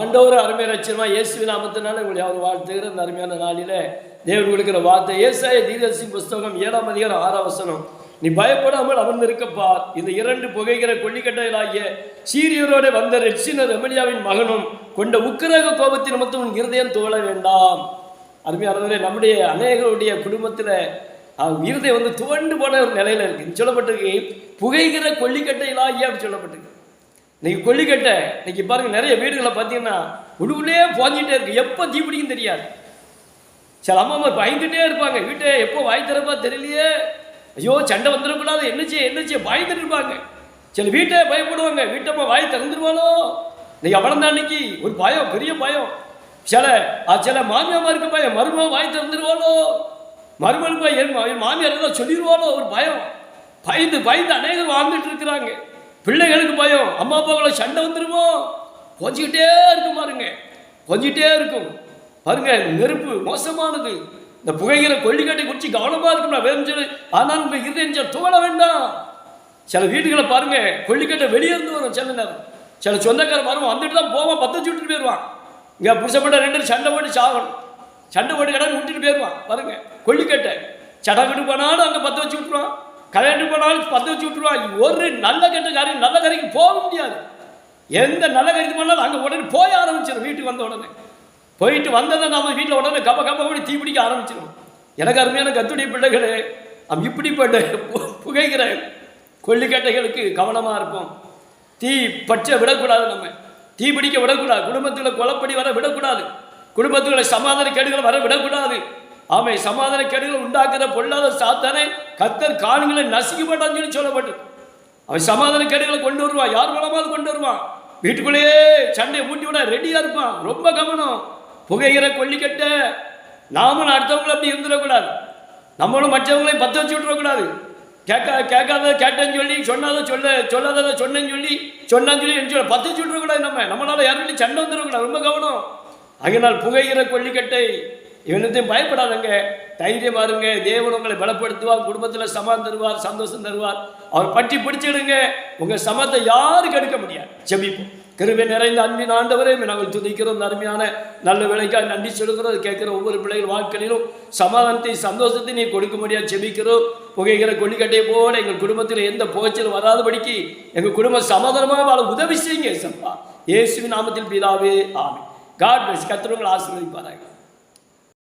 ஆண்டவர் அருமை ரட்சமா இயேசுவின் நாமத்தினால உங்களை அவர் வாழ்த்துகிற இந்த அருமையான நாளில் தேவன் கொடுக்கிற வார்த்தை ஏசாய தீரசி புஸ்தகம் ஏழாம் அதிகாரம் ஆறாம் வசனம். நீ பயப்படாமல் அமர்ந்திருக்கப்பா. இந்த இரண்டு புகைகிற கொல்லிக்கட்டையிலாகிய சீரியரோட வந்த ரெட்சின ரெமனியாவின் மகனும் கொண்ட உக்கிரக கோபத்தின் நிமித்தம் உன் இருதயம் தோழ வேண்டாம். அருமையானவரே நம்முடைய அநேகருடைய குடும்பத்தில் இருதயம் வந்து துவண்டு போன ஒரு நிலையில இருக்கு. சொல்லப்பட்டிருக்கு புகைகிற கொல்லிக்கட்டையிலாகிய அப்படி சொல்லப்பட்டிருக்கு. இன்னைக்கு கொல்லிக்கட்டை இன்னைக்கு பாருங்க நிறைய வீடுகளை பார்த்தீங்கன்னா உள்ளுக்குள்ளே போஞ்சிட்டே இருக்கு. எப்போ தீப்பிடிக்கும் தெரியாது. சில அம்மா அம்மா பயந்துட்டே இருப்பாங்க. வீட்டை எப்போ வாய் திறப்பா தெரியலையே. ஐயோ சண்டை வந்துடக்கூடாது. என்னச்சு என்னச்சு பயந்துட்டு இருப்பாங்க. சில வீட்டை பயப்படுவாங்க. வீட்டம்மா வாய் திறந்துருவாளோ? இன்னைக்கு அவ்வளோதான் அன்னைக்கு. ஒரு பயம் பெரிய பயம். சில ஆ, சில மாமியாமாருக்கு பயம். மருமக வாய் திறந்துருவாளோ? மருமகளுக்கு பயம். என் மாமியார் ஏதோ சொல்லிடுவாளோ ஒரு பயம். பயந்து பயந்து அநேகர் வாழ்ந்துட்டு இருக்கிறாங்க. பிள்ளைகளுக்கு பயம். அம்மா அப்பாக்களை சண்டை வந்துருமோ? கொஞ்சிக்கிட்டே இருக்கும் பாருங்க. கொஞ்சிக்கிட்டே இருக்கும். பாருங்க நெருப்பு மோசமானது. இந்த புகைகிற கொல்லிக்கட்டை குறித்து கவனமாக இருக்கணும் வேணும் சொல்லி. ஆனால் உங்க இருதயம் தோழ வேண்டாம். சில வீடுகளை பாருங்க கொல்லிக்கட்டை வெளியே இருந்து வரும் சில நேரம் சில சொந்தக்காரன் வரும் வந்துட்டு தான் போவான் பத்து சுட்டுட்டு போயிடுவான். இங்கே புருஷப்பட்ட ரெண்டு சண்டை போட்டு சாகணும். சண்டை போட்டு கடை விட்டுட்டு போயிடுவான். பாருங்க கொல்லிக்கட்டை. சடங்கிட்டு போனாலும் அங்கே பற்ற வச்சு விட்டுருவான். கல்யாணம் போனாலும் பத்து வச்சு விட்டுருவான் ஒரு நல்ல கெட்ட காரியம் நல்ல கரைக்கு போக முடியாது. எந்த நல்ல கருத்து பண்ணாலும் அங்கே உடனே போய் ஆரம்பிச்சிடும் வீட்டுக்கு வந்த உடனே. போயிட்டு வந்ததை நம்ம வீட்டில் உடனே கப்ப கப்ப கூட தீ பிடிக்க ஆரம்பிச்சிடும் எனக்கு அருமையான கத்துடைய பிள்ளைகளே நம் இப்படிப்பட்ட புகைக்கிற புகைகிற கொல்லிக்கட்டைகளுக்கு கவனமாக இருப்போம். தீ பற்ற விடக்கூடாது நம்ம. தீ பிடிக்க விடக்கூடாது. குடும்பத்தில் குளப்படி வர விடக்கூடாது. குடும்பத்துக்குள்ள சமாதான கேடுகளை வர விடக்கூடாது. ஆமை சமாதான கேடுகளை உண்டாக்குற பொல்லாத சாத்தானே கத்தர் காணுங்களை நசுக்க மாட்டான்னு சொல்லி சொல்லப்பட்டு. அவன் சமாதான கேடுகளை கொண்டு வருவான். யார் மூலமாவது கொண்டு வருவான்? வீட்டுக்குள்ளேயே சண்டையை மூட்டி விட ரெடியாக இருப்பான். ரொம்ப கவனம். புகைகிற கொல்லிக்கட்டை. நாமளும் அடுத்தவங்களும் அப்படி இருந்துடக்கூடாது. நம்மளும் மற்றவங்களையும் பற்ற வச்சு விட்டுறக்கூடாது. கேட்க கேட்காத கேட்டேன்னு சொல்லி சொன்னாத சொல்ல சொல்லாததை சொன்னேன்னு சொல்லி சொன்னான்னு சொல்லி என்ன சொல்ல பற்ற வச்சு நம்ம. நம்மளால யாரும் சண்டை வந்துடக்கூடாது. ரொம்ப கவனம். அதனால் புகைகிற கொல்லிக்கட்டை இவனத்தையும் பயப்படாதங்க. தைரியம் இருங்க தேவன் உங்களை பலப்படுத்துவார் குடும்பத்தில் சமான் தருவார் சந்தோஷம் தருவார். அவர் பற்றி பிடிச்சிடுங்க. உங்கள் சமத்தை யாரும் கெடுக்க முடியாது? செபிப்போம் கிருபை நிறைந்த அன்பின் ஆண்டவரே நாங்கள் துதிக்கிறோம். இந்த அருமையான நல்ல விலைக்காக நன்றி சொல்கிறோம் கேட்குற ஒவ்வொரு பிள்ளைகள் வாழ்க்கையிலும் சமாதானத்தை சந்தோஷத்தை நீ கொடுக்க முடியாது செபிக்கிறோம் புகைக்கிற கொல்லிக்கட்டையை போல எங்கள் குடும்பத்தில் எந்த புகைச்சல் வராதபடிக்கு எங்கள் குடும்பம் சமாதானமாக வாழ உதவி செய்யுங்க சப்பா இயேசுவின் நாமத்தில் பிதாவே ஆமென். God plus கத்திரவங்களை ஆசீர்வதிப்பாராங்க